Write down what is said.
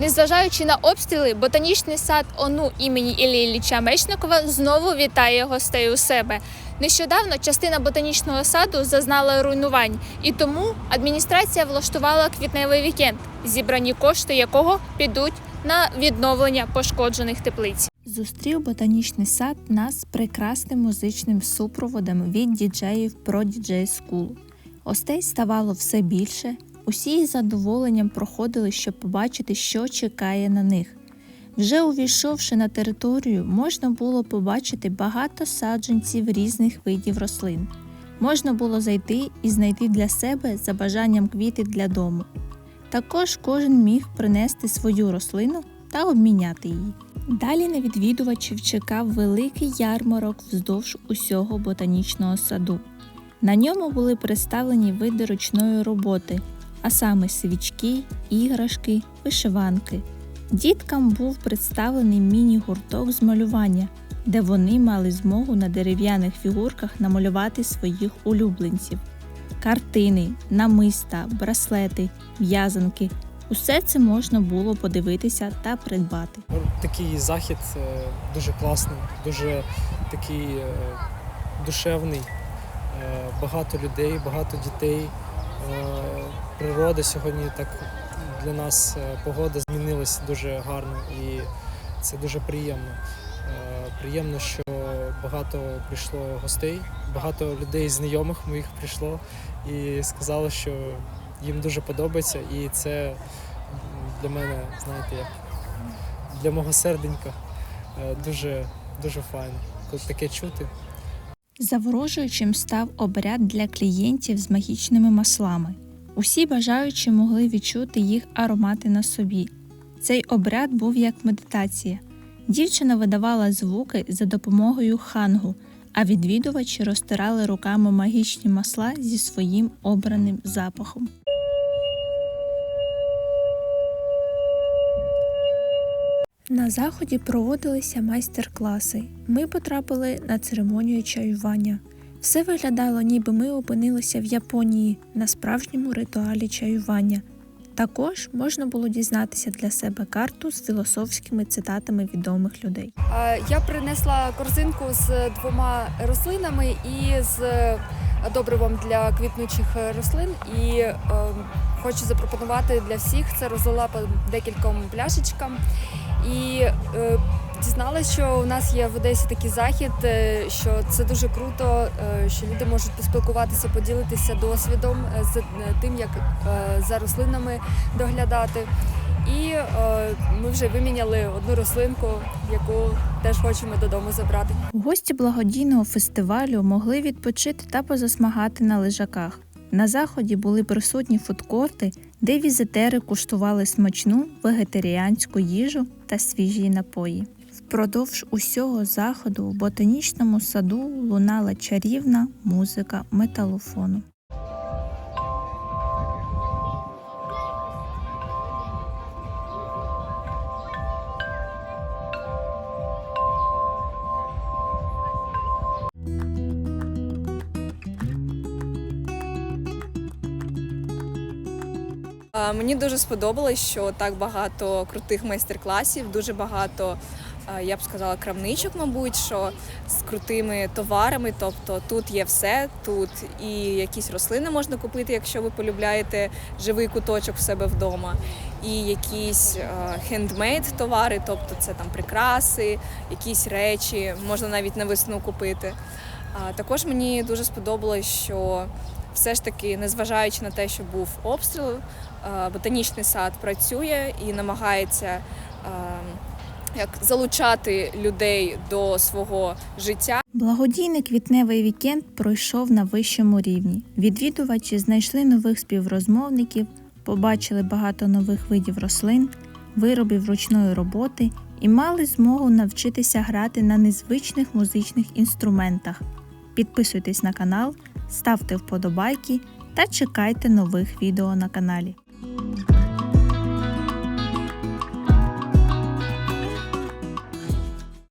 Незважаючи на обстріли, ботанічний сад ОНУ імені Іллі Ілліча Мечникова знову вітає гостей у себе. Нещодавно частина ботанічного саду зазнала руйнувань, і тому адміністрація влаштувала квітневий вікенд, зібрані кошти якого підуть на відновлення пошкоджених теплиць. Зустрів ботанічний сад нас прекрасним музичним супроводом від діджеїв про діджей School. Гостей ставало все більше. Усі із задоволенням проходили, щоб побачити, що чекає на них. Вже увійшовши на територію, можна було побачити багато саджанців різних видів рослин. Можна було зайти і знайти для себе за бажанням квіти для дому. Також кожен міг принести свою рослину та обміняти її. Далі на відвідувачів чекав великий ярмарок вздовж усього ботанічного саду. На ньому були представлені види ручної роботи, а саме свічки, іграшки, вишиванки. Діткам був представлений міні-гурток з малювання, де вони мали змогу на дерев'яних фігурках намалювати своїх улюбленців. Картини, намиста, браслети, в'язанки усе це можна було подивитися та придбати. Ну, Такий захід е, дуже класний, дуже такий е, душевний. Е, Багато людей, багато дітей. Е, Природа сьогодні так для нас е, погода змінилась дуже гарно і це дуже приємно. Е, Приємно, що багато прийшло гостей, багато людей знайомих моїх прийшло і сказали, що їм дуже подобається, і це для мене, знаєте, як для мого серденька дуже, дуже файно. Таке чути. Заворожуючим став обряд для клієнтів з магічними маслами. Усі бажаючі могли відчути їх аромати на собі. Цей обряд був як медитація. Дівчина видавала звуки за допомогою хангу, а відвідувачі розтирали руками магічні масла зі своїм обраним запахом. На заході проводилися майстер-класи. Ми потрапили на церемонію чаювання. Все виглядало, ніби ми опинилися в Японії на справжньому ритуалі чаювання. Також можна було дізнатися для себе карту з філософськими цитатами відомих людей. Я принесла корзинку з двома рослинами і з добривом для квітнучих е, рослин. І е, хочу запропонувати для всіх це розлила по декільком пляшечкам. І е, дізналась, що у нас є в Одесі такий захід, е, що це дуже круто, що люди можуть поспілкуватися, поділитися досвідом з тим, як за рослинами доглядати. І е, ми вже виміняли одну рослинку, яку теж хочемо додому забрати. Гості благодійного фестивалю могли відпочити та позасмагати на лежаках. На заході були присутні фудкорти, де візитери куштували смачну вегетаріанську їжу та свіжі напої. Впродовж усього заходу у ботанічному саду лунала чарівна музика металофону. Мені дуже сподобалось, що так багато крутих майстер-класів, дуже багато, е, я б сказала, крамничок, мабуть, що з крутими товарами. Тобто тут є все, тут і якісь рослини можна купити, якщо ви полюбляєте живий куточок в себе вдома, і якісь хендмейд товари, тобто це там прикраси, якісь речі, можна навіть на весну купити. Також мені дуже сподобалось, що все ж таки, незважаючи на те, що був обстріл, е, ботанічний сад працює і намагається е, як залучати людей до свого життя. Благодійний квітневий вікенд пройшов на вищому рівні. Відвідувачі знайшли нових співрозмовників, побачили багато нових видів рослин, виробів ручної роботи і мали змогу навчитися грати на незвичних музичних інструментах. Підписуйтесь на канал, ставте вподобайки та чекайте нових відео на каналі.